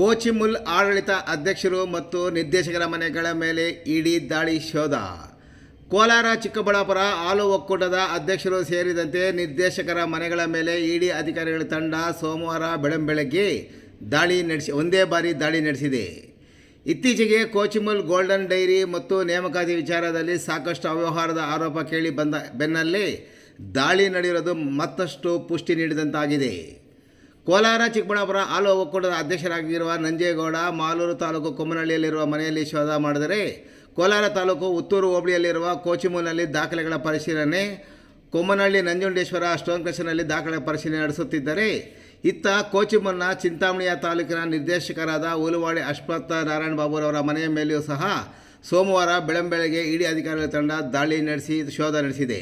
ಕೋಚಿಮುಲ್ ಆಡಳಿತ ಅಧ್ಯಕ್ಷರು ಮತ್ತು ನಿರ್ದೇಶಕರ ಮನೆಗಳ ಮೇಲೆ ಇಡಿ ದಾಳಿ ಶೋಧ. ಕೋಲಾರ, ಚಿಕ್ಕಬಳ್ಳಾಪುರ, ಹಾಲು ಒಕ್ಕೂಟದ ಅಧ್ಯಕ್ಷರು ಸೇರಿದಂತೆ ನಿರ್ದೇಶಕರ ಮನೆಗಳ ಮೇಲೆ ಇಡಿ ಅಧಿಕಾರಿಗಳ ತಂಡ ಸೋಮವಾರ ಬೆಳಂಬೆಳಗ್ಗೆ ದಾಳಿ ನಡೆಸಿ, ಒಂದೇ ಬಾರಿ ದಾಳಿ ನಡೆಸಿದೆ. ಇತ್ತೀಚೆಗೆ ಕೋಚಿಮುಲ್ ಗೋಲ್ಡನ್ ಡೈರಿ ಮತ್ತು ನೇಮಕಾತಿ ವಿಚಾರದಲ್ಲಿ ಸಾಕಷ್ಟು ಅವ್ಯವಹಾರದ ಆರೋಪ ಕೇಳಿ ಬಂದ ಬೆನ್ನಲ್ಲೇ ದಾಳಿ ನಡೆಯಿರೋದು ಮತ್ತಷ್ಟು ಪುಷ್ಟಿ ನೀಡಿದಂತಾಗಿದೆ. ಕೋಲಾರ, ಚಿಕ್ಕಬಳ್ಳಾಪುರ ಹಾಲು ಒಕ್ಕೂಟದ ಅಧ್ಯಕ್ಷರಾಗಿರುವ ನಂಜೇಗೌಡ, ಮಾಲೂರು ತಾಲೂಕು ಕೊಮ್ಮನಹಳ್ಳಿಯಲ್ಲಿರುವ ಮನೆಯಲ್ಲಿ ಶೋಧ ಮಾಡಿದರೆ ಕೋಲಾರ ತಾಲೂಕು ಉತ್ತೂರು ಹೋಬಳಿಯಲ್ಲಿರುವ ಕೋಚಿಮೂಲ್ನಲ್ಲಿ ದಾಖಲೆಗಳ ಪರಿಶೀಲನೆ, ಕೊಮ್ಮನಹಳ್ಳಿ ನಂಜುಂಡೇಶ್ವರ ಸ್ಟೋನ್ ಕ್ರಷರ್ನಲ್ಲಿ ದಾಖಲೆ ಪರಿಶೀಲನೆ ನಡೆಸುತ್ತಿದ್ದರೆ ಇತ್ತ ಕೋಚಿಮೂಲ್ನ ಚಿಂತಾಮಣಿಯ ತಾಲೂಕಿನ ನಿರ್ದೇಶಕರಾದ ಉಲುವಾಡಿ ಅಶ್ವತ್ಥ ನಾರಾಯಣ ಬಾಬುರವರ ಮನೆಯ ಮೇಲೆಯೂ ಸಹ ಸೋಮವಾರ ಬೆಳಂಬೆಳಗ್ಗೆ ಇಡಿ ಅಧಿಕಾರಿಗಳ ತಂಡ ದಾಳಿ ನಡೆಸಿ ಶೋಧ ನಡೆಸಿದೆ.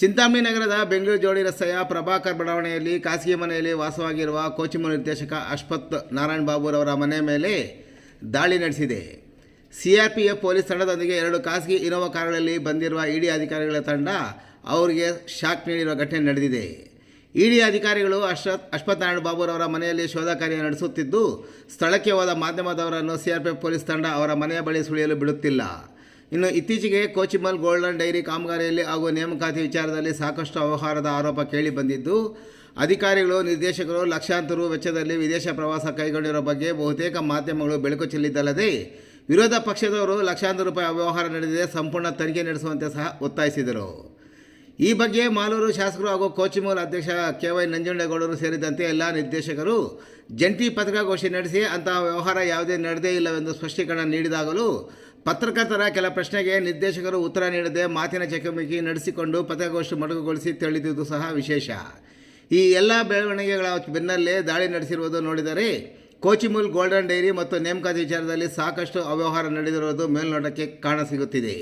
ಚಿಂತಾಮಣಿ ನಗರದ ಬೆಂಗಳೂರು ಜೋಡಿ ರಸ್ತೆಯ ಪ್ರಭಾಕರ್ ಬಡಾವಣೆಯಲ್ಲಿ ಖಾಸಗಿ ಮನೆಯಲ್ಲಿ ವಾಸವಾಗಿರುವ ಕೋಚಿಮ ನಿರ್ದೇಶಕ ಅಶ್ವಥ್ ನಾರಾಯಣ್ ಬಾಬುರವರ ಮನೆ ಮೇಲೆ ದಾಳಿ ನಡೆಸಿದೆ. ಸಿಆರ್ಪಿಎಫ್ ಪೊಲೀಸ್ ತಂಡದೊಂದಿಗೆ ಎರಡು ಖಾಸಗಿ ಇನೋವಾ ಕಾರುಗಳಲ್ಲಿ ಬಂದಿರುವ ಇಡಿ ಅಧಿಕಾರಿಗಳ ತಂಡ ಅವರಿಗೆ ಶಾಕ್ ನೀಡಿರುವ ಘಟನೆ ನಡೆದಿದೆ. ಇಡಿ ಅಧಿಕಾರಿಗಳು ಅಶ್ವಥ್ ಅಶ್ವಥ್ ನಾರಾಯಣ್ ಬಾಬುರವರ ಮನೆಯಲ್ಲಿ ಶೋಧ ಕಾರ್ಯ ನಡೆಸುತ್ತಿದ್ದು, ಸ್ಥಳಕ್ಕೆ ಹೋದ ಮಾಧ್ಯಮದವರನ್ನು ಸಿಆರ್ಪಿಎಫ್ ಪೊಲೀಸ್ ತಂಡ ಅವರ ಮನೆಯ ಬಳಿ ಸುಳಿಯಲು ಬಿಡುತ್ತಿಲ್ಲ. ಇನ್ನು ಇತ್ತೀಚೆಗೆ ಕೋಚಿಮಲ್ ಗೋಲ್ಡನ್ ಡೈರಿ ಕಾಮಗಾರಿಯಲ್ಲಿ ಹಾಗೂ ನೇಮಕಾತಿ ವಿಚಾರದಲ್ಲಿ ಸಾಕಷ್ಟು ಅವ್ಯವಹಾರದ ಆರೋಪ ಕೇಳಿ ಬಂದಿದ್ದು, ಅಧಿಕಾರಿಗಳು, ನಿರ್ದೇಶಕರು, ಲಕ್ಷಾಂತರ ವೆಚ್ಚದಲ್ಲಿ ವಿದೇಶ ಪ್ರವಾಸ ಕೈಗೊಂಡಿರೋ ಬಗ್ಗೆ ಬಹುತೇಕ ಮಾಧ್ಯಮಗಳು ಬೆಳಕು ಚೆಲ್ಲಿದ್ದಲ್ಲದೆ, ವಿರೋಧ ಪಕ್ಷದವರು ಲಕ್ಷಾಂತರ ರೂಪಾಯಿ ಅವ್ಯವಹಾರ ನಡೆದಿದೆ, ಸಂಪೂರ್ಣ ತನಿಖೆ ನಡೆಸುವಂತೆ ಸಹ ಒತ್ತಾಯಿಸಿದರು. ಈ ಬಗ್ಗೆ ಮಾಲೂರು ಶಾಸಕರು ಹಾಗೂ ಕೋಚಿಮೂಲ್ ಅಧ್ಯಕ್ಷ ಕೆ ವೈ ನಂಜುಂಡೇಗೌಡರು ಸೇರಿದಂತೆ ಎಲ್ಲ ನಿರ್ದೇಶಕರು ಜಂಟಿ ಪತ್ರಿಕಾಗೋಷ್ಠಿ ನಡೆಸಿ, ಅಂತಹ ವ್ಯವಹಾರ ಯಾವುದೇ ನಡೆದೇ ಇಲ್ಲವೆಂದು ಸ್ಪಷ್ಟೀಕರಣ ನೀಡಿದಾಗಲೂ ಪತ್ರಕರ್ತರ ಕೆಲ ಪ್ರಶ್ನೆಗೆ ನಿರ್ದೇಶಕರು ಉತ್ತರ ನೀಡದೆ ಮಾತಿನ ಚಕಮಕಿ ನಡೆಸಿಕೊಂಡು ಪತ್ರಿಕಾಗೋಷ್ಠಿ ಮೊಟಕುಗೊಳಿಸಿ ತಿಳಿದಿದ್ದು ಸಹ ವಿಶೇಷ. ಈ ಎಲ್ಲ ಬೆಳವಣಿಗೆಗಳ ಬೆನ್ನಲ್ಲೇ ದಾಳಿ ನಡೆಸಿರುವುದು ನೋಡಿದರೆ ಕೋಚಿಮುಲ್ ಗೋಲ್ಡನ್ ಡೈರಿ ಮತ್ತು ನೇಮಕಾತಿ ವಿಚಾರದಲ್ಲಿ ಸಾಕಷ್ಟು ಅವ್ಯವಹಾರ ನಡೆದಿರುವುದು ಮೇಲ್ನೋಟಕ್ಕೆ ಕಾಣಸಿಗುತ್ತಿದೆ.